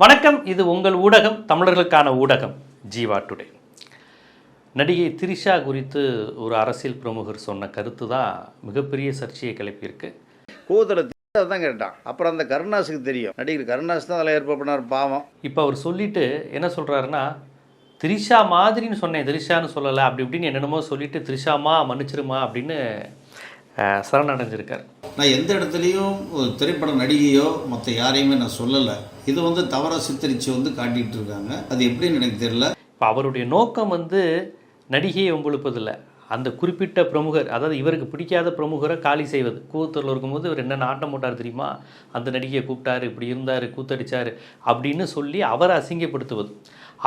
வணக்கம் இது உங்கள் ஊடகம் தமிழர்களுக்கான ஊடகம் ஜீவா டுடே. நடிகை திரிஷா குறித்து ஒரு அரசியல் பிரமுகர் சொன்ன கருத்து தான் மிகப்பெரிய சர்ச்சையை கிளப்பியிருக்கு. கூத்துல தான் கேட்டான். அப்புறம் அந்த கருணாஸுக்கு தெரியும். நடிகர் கருணாஸ் தான் அதில் ஏற்பாடு பண்ணார் பாவம். இப்போ அவர் சொல்லிட்டு என்ன சொல்றாருன்னா திரிஷா மாதிரின்னு சொன்னேன் திரிஷான்னு சொல்லலை அப்படி இப்படின்னு என்னென்னமோ சொல்லிட்டு திரிஷாமா மன்னிச்சிருமா அப்படின்னு சரணடைஞ்சிருக்கார். நான் எந்த இடத்துலையும் ஒரு திரைப்பட நடிகையோ மற்ற யாரையுமே நான் சொல்லலை. இது வந்து தவறாக சித்தரித்து வந்து காட்டிகிட்டு இருக்காங்க. அது எப்படின்னு எனக்கு தெரியல. இப்போ அவருடைய நோக்கம் வந்து நடிகையை ஒம்பழுப்பதில்லை. அந்த குறிப்பிட்ட பிரமுகர் அதாவது இவருக்கு பிடிக்காத பிரமுகரை காலி செய்வது. கூத்தூரில் இருக்கும்போது இவர் என்னென்ன ஆட்டம் போட்டார் தெரியுமா? அந்த நடிகையை கூப்பிட்டாரு இப்படி இருந்தார் கூத்தடிச்சார் அப்படின்னு சொல்லி அவரை அசிங்கப்படுத்துவது.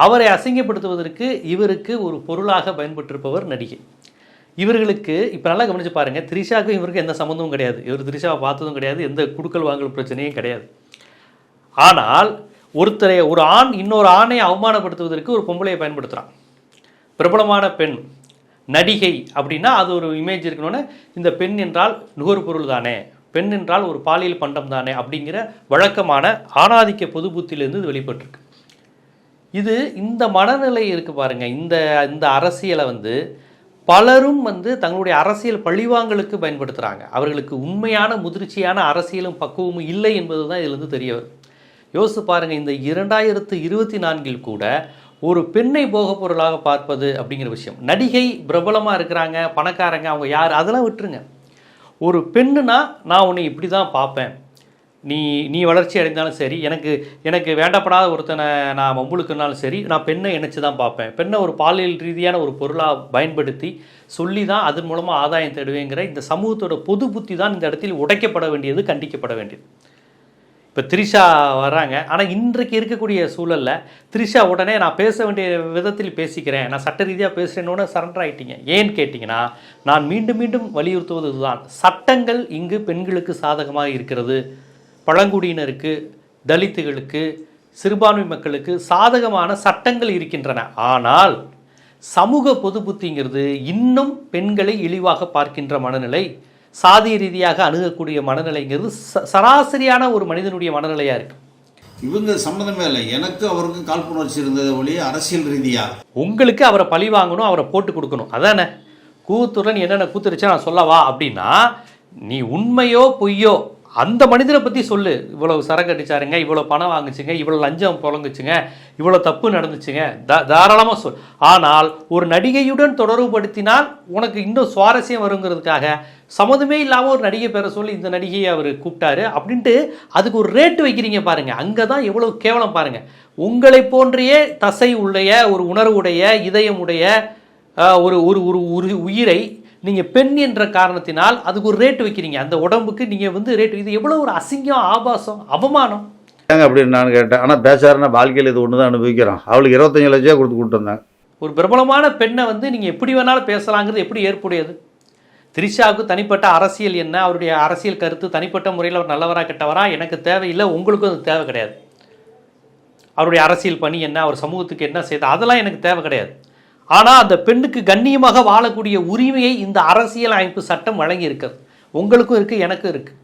அவரை அசிங்கப்படுத்துவதற்கு இவருக்கு ஒரு பொருளாக பயன்பட்டிருப்பவர் நடிகை. இவர்களுக்கு இப்போ நல்லா கவனிச்சு பாருங்கள் த்ரிஷாவுக்கும் இவருக்கு எந்த சம்மந்தமும் கிடையாது. இவர் திரிஷாவை பார்த்ததும் கிடையாது எந்த குடுக்கல் வாங்கல் பிரச்சனையும் கிடையாது. ஆனால் ஒருத்தரை ஒரு ஆண் இன்னொரு ஆணை அவமானப்படுத்துவதற்கு ஒரு பொம்பளையை பயன்படுத்துகிறான் பிரபலமான பெண் நடிகை அப்படின்னா அது ஒரு இமேஜ் இருக்கணும்னு இந்த பெண் என்றால் நுகர்பொருள் தானே பெண் என்றால் ஒரு பாலியல் பண்டம் தானே அப்படிங்கிற வழக்கமான ஆணாதிக்க பொது புத்தியிலிருந்து இது வெளிப்பட்டிருக்கு. இது இந்த மனநிலை இருக்குது பாருங்கள் இந்த இந்த அரசியலை வந்து பலரும் வந்து தங்களுடைய அரசியல் பழிவாங்கலுக்கு பயன்படுத்துகிறாங்க அவர்களுக்கு உண்மையான முதிர்ச்சியான அரசியலும் பக்குவமும் இல்லை என்பது தான் இதிலிருந்து தெரிய வரும். யோசித்து பாருங்கள் இந்த இரண்டாயிரத்து இருபத்தி நான்கில் கூட ஒரு பெண்ணை போகப் பொருளாக பார்ப்பது அப்படிங்கிற விஷயம். நடிகை பிரபலமாக இருக்கிறாங்க பணக்காரங்க அவங்க யார்? அதெல்லாம் விட்டுருங்க. ஒரு பெண்ணுனா நான் உன்னை இப்படி தான் பார்ப்பேன். நீ நீ வளர்ச்சி அடைந்தாலும் சரி எனக்கு எனக்கு வேண்டப்படாத ஒருத்தனை நான் மம்புளுக்குனாலும் சரி நான் பெண்ணை இணைச்சி தான் பார்ப்பேன். பெண்ணை ஒரு பாலியல் ரீதியான ஒரு பொருளாக பயன்படுத்தி சொல்லி தான் அதன் மூலமாக ஆதாயம் தேடுவேங்கிற இந்த சமூகத்தோட பொது புத்தி தான் இந்த இடத்தில் உடைக்கப்பட வேண்டியது கண்டிக்கப்பட வேண்டியது. இப்போ த்ரிஷா வர்றாங்க. ஆனால் இன்றைக்கு இருக்கக்கூடிய சூழலில் த்ரிஷா உடனே நான் பேச வேண்டிய விதத்தில் பேசிக்கிறேன். நான் சட்ட ரீதியாக பேசுகிறேன்னு சரண்டர் ஆகிட்டீங்க ஏன்னு கேட்டிங்கன்னா நான் மீண்டும் மீண்டும் வலியுறுத்துவது இதுதான். சட்டங்கள் இங்கு பெண்களுக்கு சாதகமாக இருக்கிறது. பழங்குடியினருக்கு தலித்துகளுக்கு சிறுபான்மை மக்களுக்கு சாதகமான சட்டங்கள் இருக்கின்றன. ஆனால் சமூக பொது புத்திங்கிறது இன்னும் பெண்களை இழிவாக பார்க்கின்ற மனநிலை சாதிய ரீதியாக அணுகக்கூடிய மனநிலைங்கிறது சராசரியான ஒரு மனிதனுடைய மனநிலையாக இருக்குது இவங்க சம்மந்தமே இல்லை. எனக்கு அவருக்கும் காழ்ப்புணர்ச்சி இருந்ததை ஒழிய அரசியல் ரீதியாக உங்களுக்கு அவரை பழி வாங்கணும் அவரை போட்டு கொடுக்கணும். அதானே? கூத்துடன் என்னென்ன கூத்துருச்சா நான் சொல்லவா? அப்படின்னா நீ உண்மையோ பொய்யோ அந்த மனிதரை பற்றி சொல்லு. இவ்வளோ சரக்கு அடித்தாருங்க இவ்வளோ பணம் வாங்குச்சுங்க இவ்வளோ லஞ்சம் புழங்குச்சுங்க இவ்வளோ தப்பு நடந்துச்சுங்க. தா தாராளமாக சொல். ஆனால் ஒரு நடிகையுடன் தொடர்புபடுத்தினால் உனக்கு இன்னும் சுவாரஸ்யம் வருங்கிறதுக்காக சம்மதமே இல்லாமல் ஒரு நடிகை பேரை சொல்லி இந்த நடிகையை அவர் கூப்பிட்டாரு அப்படின்ட்டு அதுக்கு ஒரு ரேட்டு வைக்கிறீங்க பாருங்கள் அங்கே தான் எவ்வளோ கேவலம் பாருங்கள் உங்களை போன்றையே தசை உடைய ஒரு உணர்வுடைய இதயமுடைய ஒரு ஒரு ஒரு ஒரு உயிரை நீங்கள் பெண் என்ற காரணத்தினால் அதுக்கு ஒரு ரேட்டு வைக்கிறீங்க. அந்த உடம்புக்கு நீங்கள் வந்து ரேட்டு இது எவ்வளோ ஒரு அசிங்கம் ஆபாசம் அவமானம்? ஏங்க அப்படின்னு நான் கேட்டேன். ஆனால் பேசாருன்னா வாழ்க்கையில் இது ஒன்று தான் அனுபவிக்கிறான். அவளுக்கு இருபத்தஞ்சு லட்சம் கொடுத்து கூப்பிட்டு வந்தாங்க. ஒரு பிரபலமான பெண்ணை வந்து நீங்கள் எப்படி வேணாலும் பேசலாங்கிறது எப்படி ஏற்புடையது? திரிஷாவுக்கு தனிப்பட்ட அரசியல் என்ன? அவருடைய அரசியல் கருத்து தனிப்பட்ட முறையில் அவர் நல்லவரா கெட்டவரா? எனக்கு தேவையில்லை உங்களுக்கும் அது தேவை கிடையாது. அவருடைய அரசியல் பணி என்ன? அவர் சமூகத்துக்கு என்ன செய்த? அதெல்லாம் எனக்கு தேவை கிடையாது. ஆனால் அந்த பெண்ணுக்கு கண்ணியமாக வாழக்கூடிய உரிமையை இந்த அரசியல் அமைப்பு சட்டம் வழங்கியிருக்கிறது. உங்களுக்கும் இருக்குது எனக்கும் இருக்குது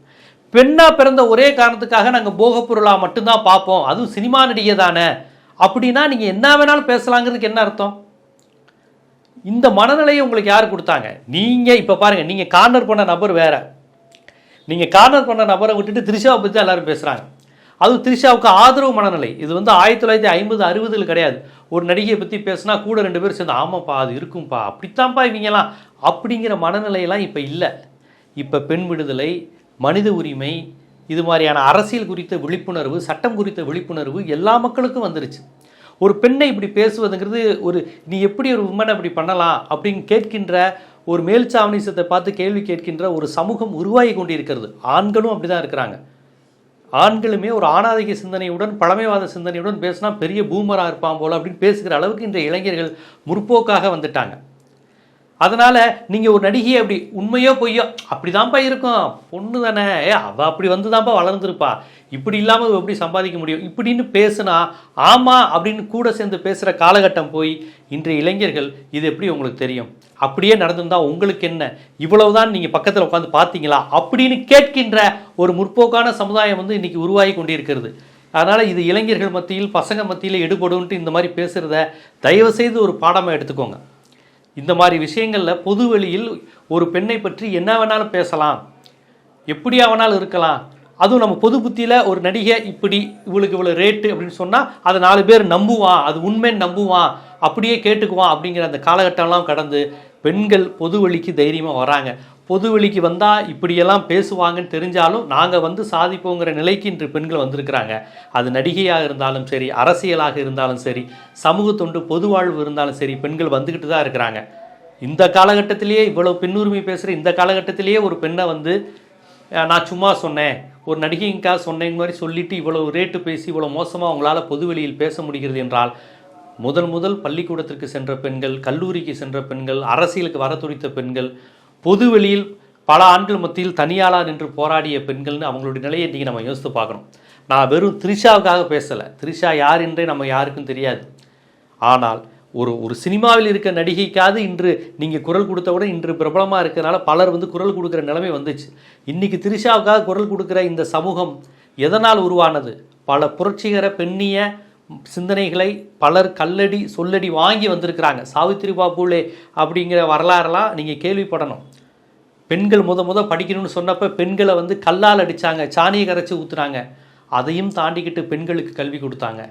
பெண்ணாக பிறந்த ஒரே காரணத்துக்காக நாங்கள் போகப் பொருளாக மட்டும்தான் பார்ப்போம். அதுவும் சினிமா நடிகை தானே. அப்படின்னா நீங்கள் என்ன வேணாலும் பேசலாங்கிறதுக்கு என்ன அர்த்தம்? இந்த மனநிலையை உங்களுக்கு யார் கொடுத்தாங்க? நீங்கள் இப்போ பாருங்கள் நீங்கள் கார்னர் பண்ண நபர் வேறு. நீங்கள் கார்னர் பண்ண நபரை விட்டுட்டு திரிஷாவை பற்றி தான் எல்லாரும் பேசுகிறாங்க அதுவும் திரிஷாவுக்கு ஆதரவு மனநிலை. இது வந்து ஆயிரத்தி தொள்ளாயிரத்தி ஐம்பது அறுபதில் கிடையாது. ஒரு நடிகையை பற்றி பேசினா கூட ரெண்டு பேரும் சேர்ந்து ஆமாப்பா அது இருக்கும்ப்பா அப்படித்தான்ப்பா இவங்கெல்லாம் அப்படிங்கிற மனநிலையெல்லாம் இப்போ இல்லை. இப்போ பெண் விடுதலை மனித உரிமை இது மாதிரியான அரசியல் குறித்த விழிப்புணர்வு சட்டம் குறித்த விழிப்புணர்வு எல்லா மக்களுக்கும் வந்துருச்சு. ஒரு பெண்ணை இப்படி பேசுவதுங்கிறது ஒரு நீ எப்படி ஒரு உமனை இப்படி பண்ணலாம்? அப்படின்னு கேட்கின்ற ஒரு மேல்சாவனிசத்தை பார்த்து கேள்வி கேட்கின்ற ஒரு சமூகம் உருவாகி கொண்டிருக்கிறது. ஆண்களும் அப்படி தான் இருக்கிறாங்க. ஆண்களுமே ஒரு ஆணாதிக சிந்தனையுடன் பழமைவாத சிந்தனையுடன் பேசினா பெரிய பூமராக இருப்பான் போல அப்படின்னு பேசுகிற அளவுக்கு இந்த இளைஞர்கள் முற்போக்காக வந்துட்டாங்க. அதனால் நீங்கள் ஒரு நடிகையை அப்படி உண்மையோ பொய்யோ அப்படிதான்ப்பா இருக்கும். பொண்ணு தானே ஏ அவள் அப்படி வந்து தான்ப்பா வளர்ந்துருப்பா. இப்படி இல்லாமல் எப்படி சம்பாதிக்க முடியும்? இப்படின்னு பேசுனா ஆமாம் அப்படின்னு கூட சேர்ந்து பேசுகிற காலகட்டம் போய் இன்றைய இளைஞர்கள் இது எப்படி உங்களுக்கு தெரியும்? அப்படியே நடந்திருந்தால் உங்களுக்கு என்ன? இவ்வளவுதான் நீங்கள் பக்கத்தில் உட்காந்து பார்த்தீங்களா? அப்படின்னு கேட்கின்ற ஒரு முற்போக்கான சமுதாயம் வந்து இன்னைக்கு உருவாகி கொண்டிருக்கிறது. அதனால் இது இளைஞர்கள் மத்தியில் பசங்க மத்தியில் எடுபடும்ட்டு இந்த மாதிரி பேசுகிறத தயவுசெய்து ஒரு பாடமாக எடுத்துக்கோங்க. இந்த மாதிரி விஷயங்களில் பொது வெளியில் ஒரு பெண்ணை பற்றி என்ன வேணாலும் பேசலாம். எப்படியா வேணாலும் இருக்கலாம்? அதுவும் நம்ம பொது புத்தியில் ஒரு நடிகை இப்படி இவளுக்கு இவ்வளோ ரேட்டு அப்படின்னு சொன்னால் அதை நாலு பேர் நம்புவான். அது உண்மைன்னு நம்புவான். அப்படியே கேட்டுக்குவான் அப்படிங்கிற அந்த காலகட்டம்லாம் கடந்து பெண்கள் பொது வழிக்கு தைரியமாக வராங்க. பொது வெளிக்கு வந்தால் இப்படியெல்லாம் பேசுவாங்கன்னு தெரிஞ்சாலும் நாங்கள் வந்து சாதிப்போங்கிற நிலைக்கு இன்று பெண்கள் வந்திருக்கிறாங்க. அது நடிகையாக இருந்தாலும் சரி அரசியலாக இருந்தாலும் சரி சமூக தொண்டு பொது வாழ்வு இருந்தாலும் சரி பெண்கள் வந்துக்கிட்டு தான் இருக்கிறாங்க. இந்த காலகட்டத்திலேயே இவ்வளோ பெண்ணுரிமை பேசுகிற இந்த காலகட்டத்திலேயே ஒரு பெண்ணை வந்து நான் சும்மா சொன்னேன். ஒரு நடிகைக்காக சொன்னேங்க மாதிரி சொல்லிட்டு இவ்வளோ ரேட்டு பேசி இவ்வளோ மோசமாக அவங்களால் பொதுவெளியில் பேச முடிகிறது என்றால் முதல் முதல் பள்ளிக்கூடத்திற்கு சென்ற பெண்கள் கல்லூரிக்கு சென்ற பெண்கள் அரசியலுக்கு வர துடித்த பெண்கள் பொதுவெளியில் பல ஆண்கள் மத்தியில் தனியாளா நின்று போராடிய பெண்கள்னு அவங்களுடைய நிலையை இன்றைக்கி நம்ம யோசித்து பார்க்கணும். நான் வெறும் த்ரிஷாவுக்காக பேசலை. த்ரிஷா யார் என்றே நம்ம யாருக்கும் தெரியாது. ஆனால் ஒரு ஒரு சினிமாவில் இருக்க நடிகைக்காவது இன்று நீங்கள் குரல் கொடுத்தவுடன் இன்று பிரபலமாக இருக்கிறனால பலர் வந்து குரல் கொடுக்குற நிலைமை வந்துச்சு. இன்றைக்கி திரிஷாவுக்காக குரல் கொடுக்குற இந்த சமூகம் எதனால் உருவானது? பல புரட்சிகர பெண்ணிய சிந்தனைகளை பலர் கல்லடி சொல்லடி வாங்கி வந்திருக்கிறாங்க. சாவித்திரி பாபுலே அப்படிங்கிற வரலாறெல்லாம் நீங்கள் கேள்விப்படணும். பெண்கள் முத முத படிக்கணும்னு சொன்னப்ப பெண்களை வந்து கல்லால் அடித்தாங்க சாணியை கரைச்சி ஊற்றுனாங்க அதையும் தாண்டிக்கிட்டு பெண்களுக்கு கல்வி கொடுத்தாங்க.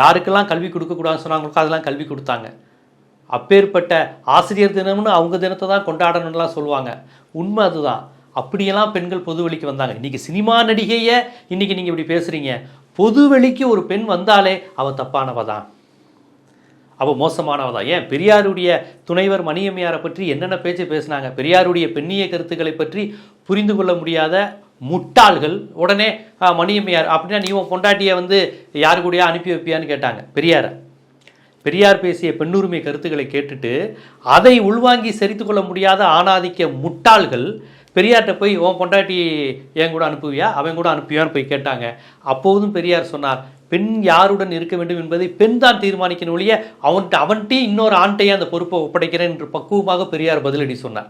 யாருக்கெல்லாம் கல்வி கொடுக்கக்கூடாதுன்னு சொன்னாங்களோ அதெல்லாம் கல்வி கொடுத்தாங்க. அப்பேற்பட்ட ஆசிரியர் தினம்னு அவங்க தினத்தை தான் கொண்டாடணும்லாம் சொல்லுவாங்க. உண்மை அதுதான். அப்படியெல்லாம் பெண்கள் பொது வெளிக்கு வந்தாங்க. இன்றைக்கி சினிமா நடிகையை இன்னைக்கு நீங்கள் இப்படி பேசுகிறீங்க பொது வெளிக்கு ஒரு பெண் வந்தாலே அவள் தப்பானவ தான். அவள் மோசமானவ தான். ஏன்? பெரியாருடைய துணைவர் மணியம்மையாரை பற்றி என்னென்ன பேச்சு பேசினாங்க? பெரியாருடைய பெண்ணிய கருத்துக்களை பற்றி புரிந்து கொள்ள முடியாத முட்டாள்கள் உடனே மணியம்மையார் அப்படின்னா நீ உன் பொண்டாட்டியை வந்து யாரு கூடயா அனுப்பி வைப்பியான்னு கேட்டாங்க. பெரியாரை. பெரியார் பேசிய பெண்ணுரிமை கருத்துக்களை கேட்டுட்டு அதை உள்வாங்கி சரித்து கொள்ள முடியாத ஆணாதிக்க முட்டாள்கள் பெரியார்கிட்ட போய் உன் பொண்டாட்டி என் கூட அனுப்புவியா? அவன் கூட அனுப்புவியான்னு போய் கேட்டாங்க. அப்போதும் பெரியார் சொன்னார் பெண் யாருடன் இருக்க வேண்டும் என்பதை பெண் தான் தீர்மானிக்கணும் ஒழிய அவன்கிட்ட அவன்கிட்டயும் இன்னொரு ஆண்டையே அந்த பொறுப்பை ஒப்படைக்கிறேன் என்று பக்குவமாக பெரியார் பதிலடி சொன்னார்.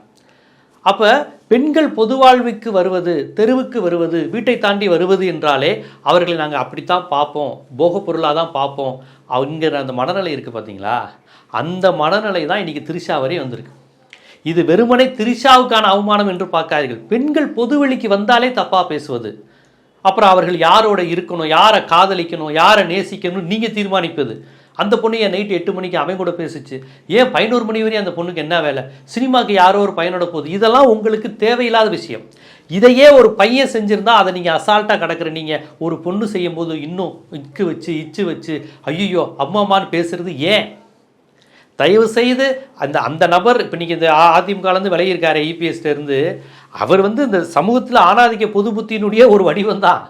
அப்போ பெண்கள் பொது வாழ்வுக்கு வருவது தெருவுக்கு வருவது வீட்டை தாண்டி வருவது என்றாலே அவர்களை நாங்கள் அப்படித்தான் பார்ப்போம். போகப் பொருளாக தான் பார்ப்போம். அவங்கிற அந்த மனநிலை இருக்குது பார்த்தீங்களா அந்த மனநிலை தான் இன்றைக்கி திரிஷா வரை வந்திருக்கு. இது வெறுமனை திரிஷாவுக்கான அவமானம் என்று பார்க்காதீர்கள். பெண்கள் பொதுவெளிக்கு வந்தாலே தப்பாக பேசுவது. அப்புறம் அவர்கள் யாரோட இருக்கணும் யாரை காதலிக்கணும் யாரை நேசிக்கணும் நீங்கள் தீர்மானிப்பது. அந்த பொண்ணு என் நைட்டு எட்டு மணிக்கு அவன் கூட பேசிச்சு? ஏன் பதினோரு மணி வரையும் அந்த பொண்ணுக்கு என்ன வேலை? சினிமாக்கு யாரோ ஒரு பையனோட போகுது. இதெல்லாம் உங்களுக்கு தேவையில்லாத விஷயம். இதையே ஒரு பையன் செஞ்சுருந்தா அதை நீங்கள் அசால்ட்டாக கிடக்குற நீங்கள் ஒரு பொண்ணு செய்யும்போது இன்னும் இக்கு வச்சு இச்சு வச்சு ஐயோ அம்மாமான்னு அம்மான்னு பேசுறது ஏன்? தயவு செய்து அந்த அந்த நபர் இப்போ நீங்கள் இந்த அதிமுகலேருந்து விலகியிருக்காரு இபிஎஸ்லேருந்து அவர் வந்து இந்த சமூகத்தில் ஆணாதிக்க பொது புத்தியினுடைய ஒரு வடிவம் தான்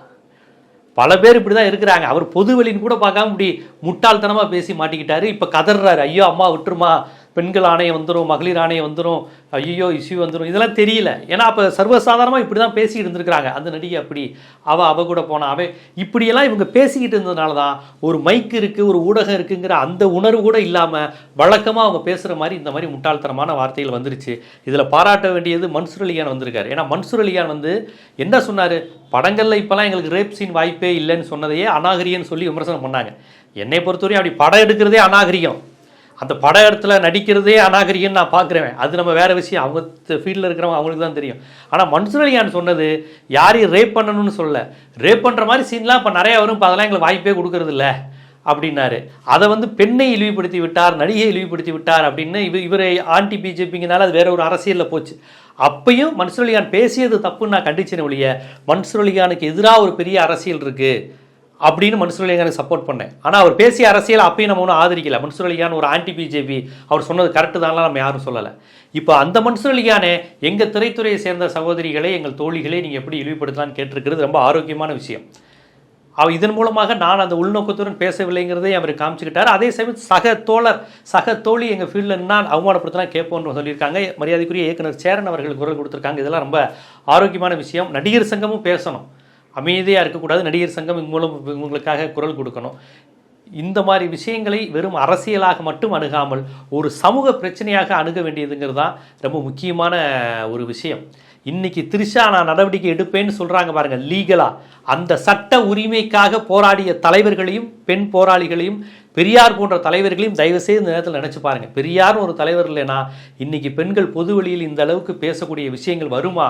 பல பேர் இப்படி தான் இருக்கிறாங்க. அவர் பொது வெளின்னு கூட பார்க்காம இப்படி முட்டாள்தனமாக பேசி மாட்டிக்கிட்டாரு. இப்போ கதறாரு ஐயோ அம்மா விட்டுருமா. பெண்கள் ஆணையம் வந்துடும் மகளிர் ஆணையம் வந்துடும் ஐயோ இஷ்யூ வந்துடும் இதெல்லாம் தெரியல. ஏன்னா அப்போ சர்வசாதாரணமாக இப்படி தான் பேசிக்கிட்டு இருந்திருக்கிறாங்க. அந்த நடிகை அப்படி அவ அவ கூட போனா அவன் இப்படியெல்லாம் இவங்க பேசிக்கிட்டு இருந்ததுனால தான் ஒரு மைக் இருக்குது ஒரு ஊடகம் இருக்குங்கிற அந்த உணர்வு கூட இல்லாமல் வழக்கமாக அவங்க பேசுகிற மாதிரி இந்த மாதிரி முட்டாள்தனமான வார்த்தைகள் வந்துருச்சு. இதில் பாராட்ட வேண்டியது மன்சூர் அலியான் வந்திருக்காரு. ஏன்னா மன்சூர் அலியான் வந்து என்ன சொன்னார்? படங்களில் இப்போலாம் எங்களுக்கு ரேப் சீன் வாய்ப்பே இல்லைன்னு சொன்னதையே அநாகரியன்னு சொல்லி விமர்சனம் பண்ணாங்க. என்னை பொறுத்தவரையும் அப்படி படம் எடுக்கிறதே அநாகரிகம். அந்த பட இடத்துல நடிக்கிறதே அநாகரிகம்னு நான் பார்க்குறேன் அது நம்ம வேறு விஷயம். அவங்க ஃபீல்டில் இருக்கிறவங்க அவங்களுக்கு தான் தெரியும். ஆனால் மன்சூர் சொன்னது யாரையும் ரேப் பண்ணணும்னு சொல்லலை. ரேப் பண்ணுற மாதிரி சீன்லாம் இப்போ நிறையா வரும். இப்போ அதெல்லாம் எங்களுக்கு வாய்ப்பே கொடுக்கறது இல்ல. அப்படின்னாரு. அதை வந்து பெண்ணை இழிவுபடுத்தி விட்டார் நடிகையை இழிவுபடுத்தி விட்டார் அப்படின்னு இவர் இவரை ஆன்டி பிஜேபிங்கனால அது வேற ஒரு அரசியலில் போச்சு. அப்பையும் மன்சூர் அலிகான் பேசியது தப்புன்னு நான் கண்டிச்சேன் ஒழிய மன்சூர் அலிகானுக்கு எதிராக ஒரு பெரிய அரசியல் இருக்குது அப்படின்னு மன்சூர் அலிகானுக்கு சப்போர்ட் பண்ணேன். ஆனால் அவர் பேசிய அரசியல் அப்பயும் நம்ம ஒன்றும் ஆதரிக்கல. மன்சூர் அலிகான் ஒரு ஆன்டி பிஜேபி அவர் சொன்னது கரெக்டு தான்லாம் நம்ம யாரும் சொல்லலை. இப்போ அந்த மன்சூர் அலிகானே எங்கள் திரைத்துறையை சேர்ந்த சகோதரிகளை எங்கள் தோழிகளை நீங்கள் எப்படி இழிவுபடுத்தலான்னு கேட்டிருக்கிறது ரொம்ப ஆரோக்கியமான விஷயம். அவ இதன் மூலமாக நான் அந்த உள்நோக்கத்துடன் பேசவில்லைங்கிறதை அவர் காமிச்சுக்கிட்டார். அதே சமயம் சக தோழர் சக தோழி எங்கள் ஃபீல்டில் நான் அவமானப்படுத்தினா கேட்போன்னு சொல்லியிருக்காங்க. மரியாதைக்குரிய இயக்குனர் சேரன் அவர்கள் குரல் கொடுத்துருக்காங்க. இதெல்லாம் ரொம்ப ஆரோக்கியமான விஷயம். நடிகர் சங்கமும் பேசணும். அமைதியாக இருக்கக்கூடாது. நடிகர் சங்கம் இவங்க மூலம் இவங்களுக்காக குரல் கொடுக்கணும். இந்த மாதிரி விஷயங்களை வெறும் அரசியலாக மட்டும் அணுகாமல் ஒரு சமூக பிரச்சனையாக அணுக வேண்டியதுங்கிறது தான் ரொம்ப முக்கியமான ஒரு விஷயம். இன்னைக்கு திரிஷா நான் நடவடிக்கை எடுப்பேன்னு சொல்கிறாங்க பாருங்கள் லீகலாக அந்த சட்ட உரிமைக்காக போராடிய தலைவர்களையும் பெண் போராளிகளையும் பெரியார் போன்ற தலைவர்களையும் தயவு செய்து இந்த நேரத்தில் நினச்சி பாருங்கள் பெரியார் ஒரு தலைவர் இல்லைனா இன்றைக்கி பெண்கள் பொது வெளியில் இந்த அளவுக்கு பேசக்கூடிய விஷயங்கள் வருமா?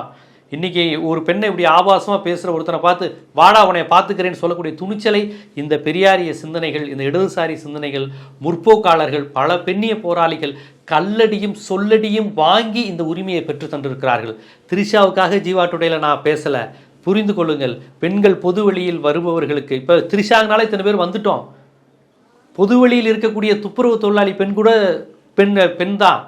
இன்றைக்கி ஒரு பெண்ணை இப்படி ஆபாசமாக பேசுகிற ஒருத்தனை பார்த்து வாடா அவனை பார்த்துக்கிறேன்னு சொல்லக்கூடிய துணிச்சலை இந்த பெரியாரிய சிந்தனைகள் இந்த இடதுசாரி சிந்தனைகள் முற்போக்காளர்கள் பல பெண்ணிய போராளிகள் கல்லடியும் சொல்லடியும் வாங்கி இந்த உரிமையை பெற்று தந்திருக்கிறார்கள். திரிஷாவுக்காக ஜீவா டுடேல நான் பேசலை. புரிந்து கொள்ளுங்கள். பெண்கள் பொது வெளியில் வருபவர்களுக்கு இப்போ திரிஷாங்கனால இத்தனை பேர் வந்துட்டோம். பொது வெளியில் இருக்கக்கூடிய துப்புரவு தொழிலாளி பெண் கூட பெண் பெண் தான்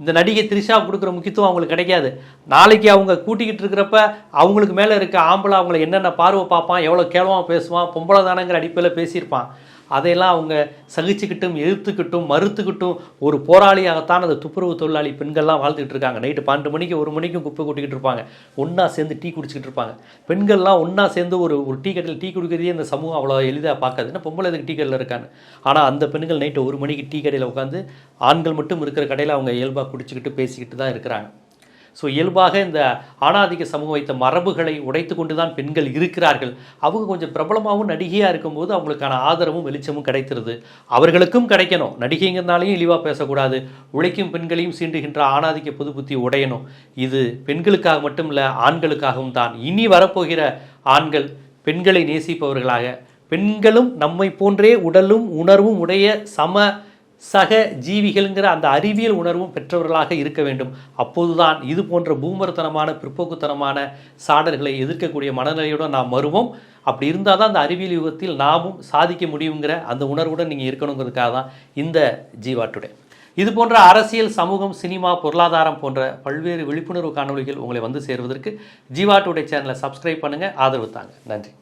இந்த நடிகை த்ரிஷா கொடுக்குற முக்கியத்துவம் அவங்களுக்கு கிடைக்காது. நாளைக்கு அவங்க கூட்டிக்கிட்டு இருக்கிறப்ப அவங்களுக்கு மேலே இருக்க ஆம்பளை அவங்கள என்னென்ன பார்வை பார்ப்பான் எவ்வளோ கேவலமாக பேசுவான் பொம்பளை தானங்கிற அடிப்படையில் பேசியிருப்பான். அதையெல்லாம் அவங்க சகிச்சுக்கிட்டும் எதிர்த்துக்கிட்டும் மறுத்துக்கிட்டும் ஒரு போராளியாகத்தான் அந்த துப்புரவு தொழிலாளி பெண்கள்லாம் வாழ்ந்துக்கிட்டு இருக்காங்க. நைட்டு பன்னெண்டு மணிக்கு ஒரு மணிக்கும் குப்பை கொட்டிக்கிட்டு இருப்பாங்க. ஒன்றா சேர்ந்து டீ குடிச்சிக்கிட்டு இருப்பாங்க. பெண்கள்லாம் ஒன்றா சேர்ந்து ஒரு ஒரு டீ கடையில் டீ குடிக்கிறதே இந்த சமூகம் அவ்வளோ எளிதாக பார்க்காது. பொம்பளை இதுக்கு டீ கடையில் இருக்காங்க ஆனால் அந்த பெண்கள் நைட்டு ஒரு மணிக்கு டீ கடையில் உட்காந்து ஆண்கள் மட்டும் இருக்கிற கடையில் அவங்க இயல்பாக குடிச்சிக்கிட்டு பேசிக்கிட்டு தான் இருக்கிறாங்க. ஸோ இயல்பாக இந்த ஆணாதிக்க சமூகம் வைத்த மரபுகளை உடைத்து கொண்டு தான் பெண்கள் இருக்கிறார்கள். அவங்க கொஞ்சம் பிரபலமாகவும் நடிகையாக இருக்கும்போது அவங்களுக்கான ஆதரவும் வெளிச்சமும் கிடைத்திருது. அவர்களுக்கும் கிடைக்கணும். நடிகைங்கிறனாலையும் இழிவாக பேசக்கூடாது. உழைக்கும் பெண்களையும் சீண்டுகின்ற ஆணாதிக்க புது புத்தி உடையணும். இது பெண்களுக்காக மட்டும் இல்லை ஆண்களுக்காகவும் தான். இனி வரப்போகிற ஆண்கள் பெண்களை நேசிப்பவர்களாக. பெண்களும் நம்மை போன்றே உடலும் உணர்வும் உடைய சம சக ஜீவிகள்ங்கிற அந்த அறிவியல் உணர்வும் பெற்றவர்களாக இருக்க வேண்டும். அப்போதுதான் இது போன்ற பூமரத்தனமான பிற்போக்குத்தனமான சாடல்களை எதிர்க்கக்கூடிய மனநிலையுடன் நாம் வருவோம். அப்படி இருந்தால் தான் அந்த அறிவியல் யுகத்தில் நாமும் சாதிக்க முடியுங்கிற அந்த உணர்வுடன் நீங்கள் இருக்கணுங்கிறதுக்காக தான் இந்த ஜீவா டுடே. இது போன்ற அரசியல் சமூகம் சினிமா பொருளாதாரம் போன்ற பல்வேறு விழிப்புணர்வு காணொளிகள் உங்களை வந்து சேருவதற்கு ஜீவா டுடே சேனலை சப்ஸ்கிரைப் பண்ணுங்கள் ஆதரவு தாங்க. நன்றி.